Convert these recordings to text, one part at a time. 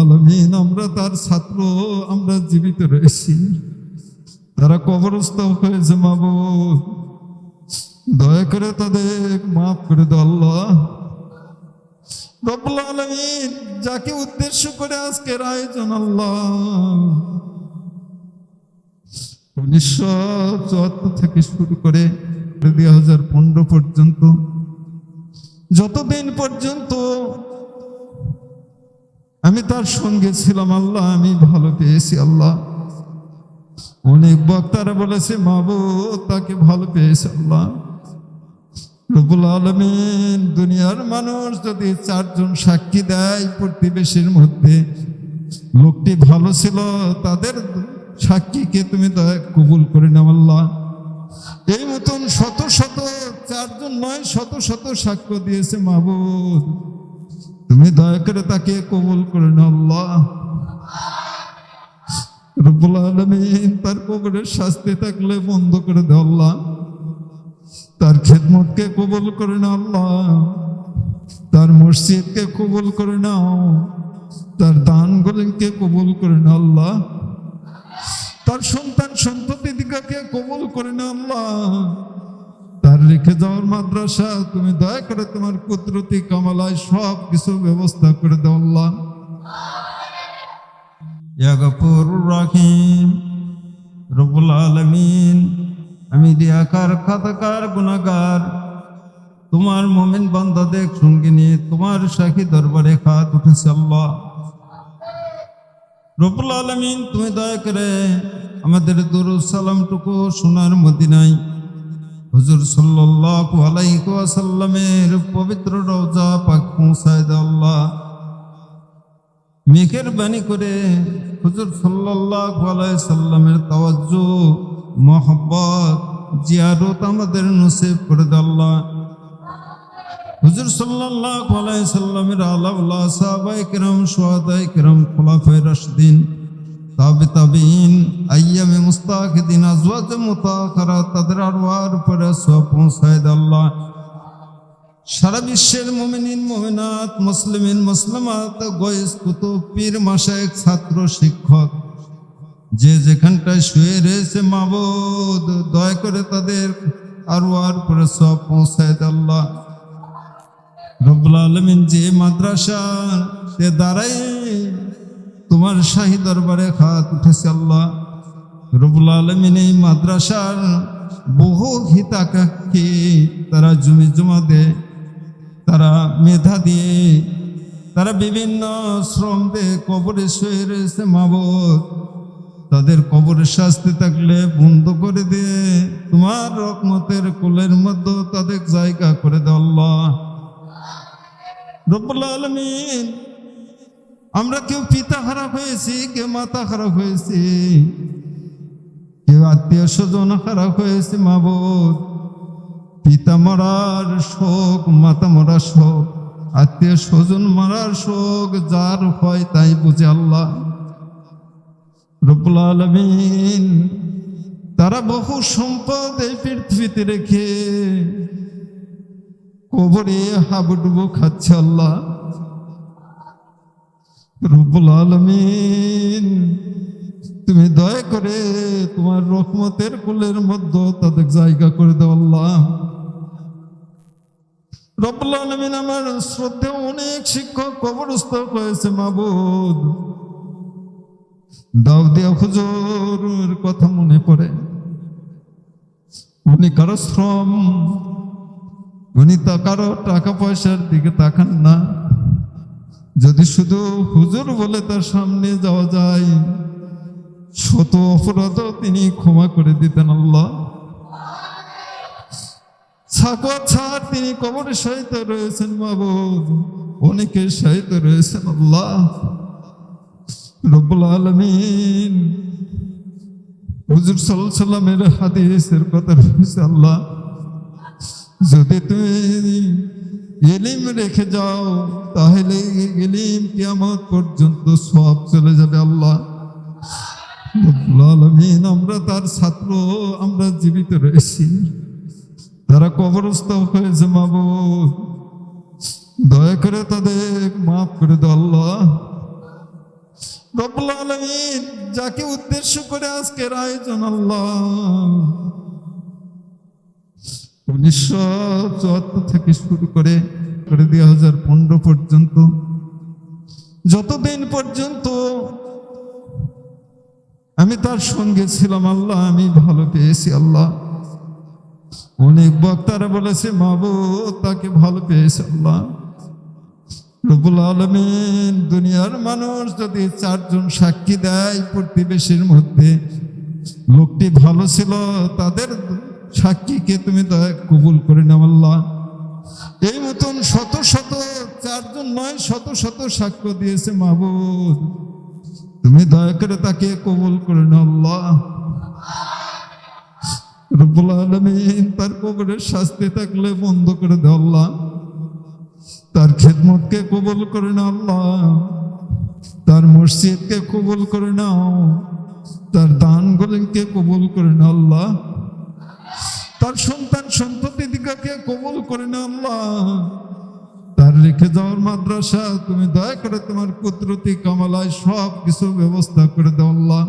আলামিন আমরা তার ছাত্র, আমরা জীবিত রয়েছি। তারা কবরস্থ হয়েছে মাবুদ দয়া করে তাদের মাফ করে দাও আল্লাহ। রব্বুল আলামিন, যাকে উদ্দেশ্য করে আজকের আয়োজন আল্লাহ। উনিশশো চুয়াত্তর থেকে শুরু করে দুই হাজার পনেরো পর্যন্ত, যতদিন পর্যন্ত আমি তার সঙ্গে ছিলাম, আল্লাহ, আমি ভালো পেয়েছি, আল্লাহ। অনেক বক্তারা বলেছে, মাবু, তাকে ভালো পেয়েছে, আল্লাহ। রবুল আলমিন, দুনিয়ার মানুষ যদি চারজন সাক্ষী দেয় প্রতিবেশীর মধ্যে, লোকটি ভালো ছিল, তাদের সাক্ষীকে তুমি কবুল করে নাও, আল্লাহ। এই মতন শত শত, চারজন নয়, শত শত সাক্ষ্য দিয়েছে মাহবুদ তুমি দয়া করে তাকে কবুল করে আল্লাহ। রব্বুল আলমিন তার কবরের শাস্তি থাকলে বন্ধ করে দাও, আল্লাহ। তার খেদমতকে কবুল করে নাও, আল্লাহ। তার মসজিদকে কবুল করে নাও। তার দানগুলিকে কবুল করে নাও, আল্লাহ। তার সন্তান সন্ততি দিকাকে কবুল করে না আল্লাহ। রেখে যাওয়ার মাদ্রাসা, তুমি দয়া করে তোমার কুদরতি কামালায় সব কিছু ব্যবস্থা করে দাও আল্লাহ। রাহিম, রব্বুল আলামিন, আমি দিয়াকার খাতাকার গুনাহগার, তোমার মমিন বান্দাদের সঙ্গে নিয়ে তোমার সাক্ষী দরবারে খাত উঠেছে আল্লাহ। রবুল আলমিন, তুমি দয়া করে আমাদের দরুদ সালামটুকু সোনার মদিনায় হুজুর সাল্লাল্লাহু আলাইহি ওয়াসাল্লামের পবিত্র রওজা পাক পৌঁছায় দাও আল্লাহ। মেঘের বাণী করে হুজুর সাল্লাল্লাহু আলাইহি সাল্লামের তাওয়াজ্জু, মোহাব্বত, জিয়ারত আমাদের নসিব করে দাও আল্লাহ। হুজুর সাল্লাল্লাহু আলাইহি সাল্লামের আলাউল্লাহ সাহাবায়ে কেরাম, শুহাদায়ে কেরাম, খোলাফায়ে রাশিদিন তাদের আরওয়ার সব পৌঁছায় সারা বিশ্বের মুসলিমিন গয়েস কুতুব, পীর ছাত্র, শিক্ষক, যে যেখানটায় শুয়ে রয়েছে মাবুদ, দয়া করে তাদের আরওয়ার উপরে সব পৌঁছায় আল্লাহ। রব্বুল আলমিন যে মাদ্রাসা সে দ্বারাই তোমার শাহী দরবারে খাত উঠেছে আল্লাহ। রব্বুল আলমিন এই মাদ্রাসার বহু হিতাকাঙ্ক্ষী তারা জমি জমা দেয় তারা মেধা দিয়ে, তারা বিভিন্ন শ্রম দিয়ে কবরে শুয়ে রয়েছে মাবত তাদের কবরের শাস্তি থাকলে বন্ধ করে দিয়ে তোমার রকমতের কোলের মধ্যে তাদের জায়গা করে দেওয়া আল্লাহ। রব্বুল আলমিন আমরা কেউ পিতা খারাপ হয়েছি, কেউ মাতা খারাপ হয়েছি। কেউ আত্মীয় স্বজন খারাপ হয়েছে মাবুদ পিতা মরার শোক, মাতা মরার শোক, আত্মীয় স্বজন মরার শোক, যার হয় তাই বুঝে আল্লাহ। রব্বুল আলমিন তারা বহু সম্পদ এই পৃথিবীতে রেখে কবরে হাবুডুবু খাচ্ছে আল্লাহ। রব্বুল আলমিন, তুমি দয়া করে তোমার রহমতের কুলের মধ্যে তাদের জায়গা করে দাও আল্লাহ। রব্বুল আলমিন আমার শ্রদ্ধে অনেক শিক্ষক কবরস্থ হয়েছে, মাবুদ। দাউদিয়া হুজুর কথা মনে পড়ে। উনি কারও শ্রম, উনি তা কারও টাকা পয়সার দিকে তাকান না। যদি শুধু হুজুর বলে তার সামনে যাওয়া যায়, শত অপরাধও তিনি ক্ষমা করে দিতেন আল্লাহ। ছাড় তিনি কবরের সহিত রয়েছেন মাবুদ অনেকের সহিত রয়েছেন আল্লাহ। রব্বুল আলমিন হুজুর সাল্লামের হাদিসের কথা রয়েছে আল্লাহ। যদি তুমি এলিম রেখে যাও, তাহলে এলিম কিয়ামত পর্যন্ত সব চলে যাবে আল্লাহ। আমরা তার ছাত্র, আমরা জীবিত রয়েছি। তারা কবরস্থ হয়েছে মাবুদ। দয়া করে তাদের মাফ করে দাও আলমিন, যাকে উদ্দেশ্য করে আজকের আয়োজন আল্লাহ। উনিশশো চুয়াত্তর থেকে শুরু করে করে দুই হাজার পনেরো পর্যন্ত, যতদিন পর্যন্ত আমি তার সঙ্গে ছিলাম, আল্লাহ, আমি ভালো পেয়েছি, আল্লাহ। অনেক বক্তারা বলেছে মাবু তাকে ভালো পেয়েছে, আল্লাহ। রবুল আলমিন, দুনিয়ার মানুষ যদি চারজন সাক্ষী দেয় প্রতিবেশীর মধ্যে, লোকটি ভালো ছিল, তাদের সাক্ষীকে তুমি দয়া কবুল করে নাও আল্লাহ। এই মতন শত শত, চারজন নয়, শত শত সাক্ষ্য দিয়েছে মাহবুদ তুমি দয়া করে তাকে কবুল করে নাও আল্লাহ। রব্বুল আলমিন তার কবরের শাস্তি থাকলে বন্ধ করে দাও আল্লাহ। তার খেদমতকে কবুল করে নাও আল্লাহ। তার মসজিদকে কবুল করে নাও। তার দানগুলিকে কবুল করে নাও আল্লাহ। তার সন্তান সন্ততি দিকাকে কবুল করে না আল্লাহ। তার রেখে যাওয়ার মাদ্রাসা, তুমি দয়া করে তোমার কুদরতি কামালায় সব কিছু ব্যবস্থা করে দাও আল্লাহ।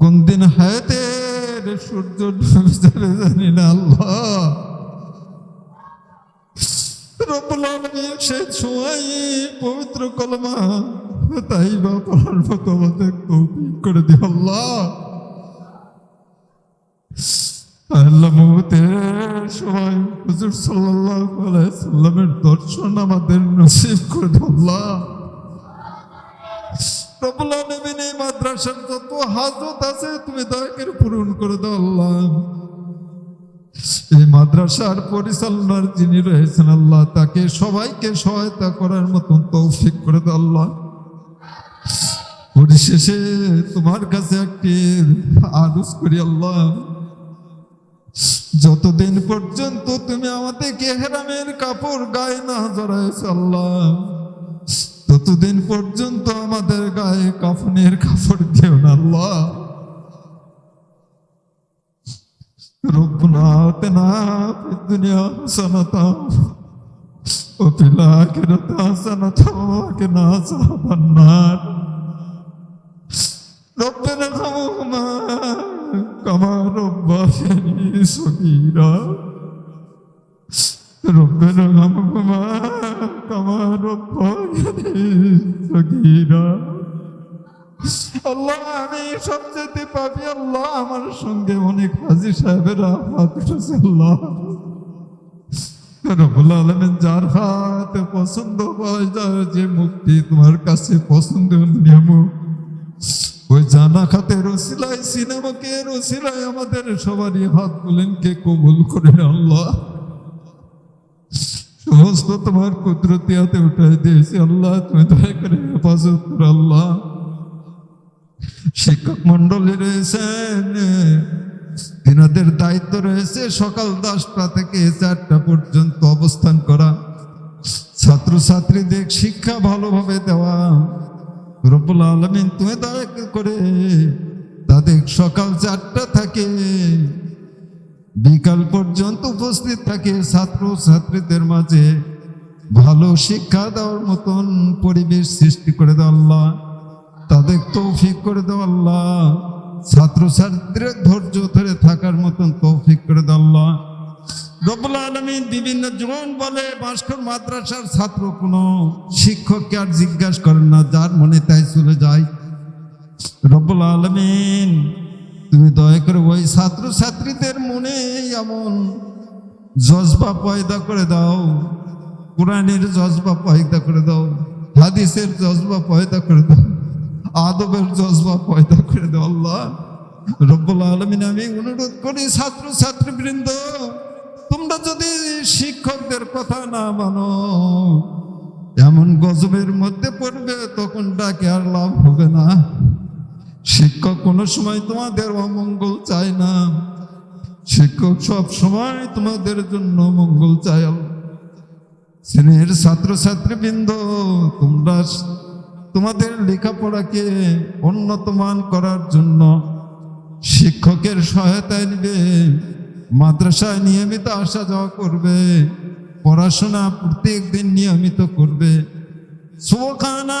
কোন দিন হায়াতের সূর্য জানি না আল্লাহ। রব্বুল আলমিন সেই সময় পবিত্র কলমা তাই বা পড়ার মতো আমাদের তৌফিক করে দিও আল্লাহ। সময় হুজুর সাল্লাল্লাহু সাল্লামের দর্শন আমাদের নসিব করে দিও আল্লাহ। রব্বুল এই মাদ্রাসার যত হাজত আছে তুমি দয়া করে পূরণ করে দাও আল্লাহ। এই মাদ্রাসার পরিচালনার যিনি রয়েছেন আল্লাহ, তাকে সবাইকে সহায়তা করার মতন তৌফিক করে দাও আল্লাহ। পরিশেষে তোমার কাছে একটি আরজ করি আল্লাহ। যতদিন পর্যন্ত তুমি আমাদের কেহরামের কাপড় গায়ে না জড়াইছ আল্লাহ, ততদিন পর্যন্ত আমাদের গায়ে কাফনের কাপড় দিও না আল্লাহ। রঘুনাথ না দুনিয়া সনাতন وفي الآخرة حسنة وقنا عذاب النار ربنا ارحمهما كما ربياني صغيرا ربنا ارحمهما كما ربياني صغيرا আল্লাহ আমি সবচেয়ে পাবি আল্লাহ আমার সঙ্গে অনেক হাজি সাহেবেরা হাত উঠেছে আল্লাহ রবুল আলমেন যার হাত পছন্দ যার যে মুক্তি তোমার কাছে পছন্দ নিয়ামক ওই জানা খাতে রসিলাই সিনেমাকে রসিলাই আমাদের সবারই হাত গুলেনকে কবুল করে আল্লাহ। সমস্ত তোমার কুদরতি হাতে উঠাই দিয়েছি আল্লাহ, তুমি দয়া করে হেফাজত আল্লাহ। শিক্ষক মন্ডলী রয়েছেন তিনাদের দায়িত্ব রয়েছে সকাল দশটা থেকে চারটা পর্যন্ত অবস্থান করা। ছাত্রছাত্রীদের শিক্ষা ভালোভাবে দেওয়া। রব্বুল আলমিন তুমি দয়া করে তাদের সকাল চারটা থাকে বিকাল পর্যন্ত উপস্থিত থাকে। ছাত্র ছাত্রীদের মাঝে ভালো শিক্ষা দেওয়ার মতন পরিবেশ সৃষ্টি করে দেওয়া তাদের তৌফিক করে দেওয়া ছাত্রছাত্রীদের ধৈর্য ধরে থাকার মতন তৌফিক করে আল্লাহ। রব্বুল আলমিন বিভিন্ন জন বলে ভাস্কর মাদ্রাসার ছাত্র কোনো শিক্ষককে আর জিজ্ঞাসা করেন না, যার মনে তাই চলে যায়। রব্বুল আলমিন, তুমি দয়া করে ওই ছাত্র ছাত্রীদের মনে এমন জজবা পয়দা করে দাও, কোরআনের জজবা পয়দা করে দাও, হাদিসের জজবা পয়দা করে দাও। আদবের জজবা পয়দা করে দাও আল্লাহ। রব্বুল আলমিন, আমি অনুরোধ করি ছাত্র ছাত্রীবৃন্দ, তোমরা যদি শিক্ষকদের কথা না মানো, এমন গজবের মধ্যে পড়বে, তখন ডাকে আর লাভ হবে না। শিক্ষক কোনো সময় তোমাদের অমঙ্গল চায় না। শিক্ষক সব সময় তোমাদের জন্য মঙ্গল চায়। শ্রেণির ছাত্রছাত্রীবৃন্দ তোমরা তোমাদের লেখাপড়াকে উন্নতমান করার জন্য শিক্ষকের সহায়তায় নিবে, মাদ্রাসায় নিয়মিত আসা যাওয়া করবে, পড়াশোনা প্রত্যেক দিন নিয়মিত করবে। সুবহানা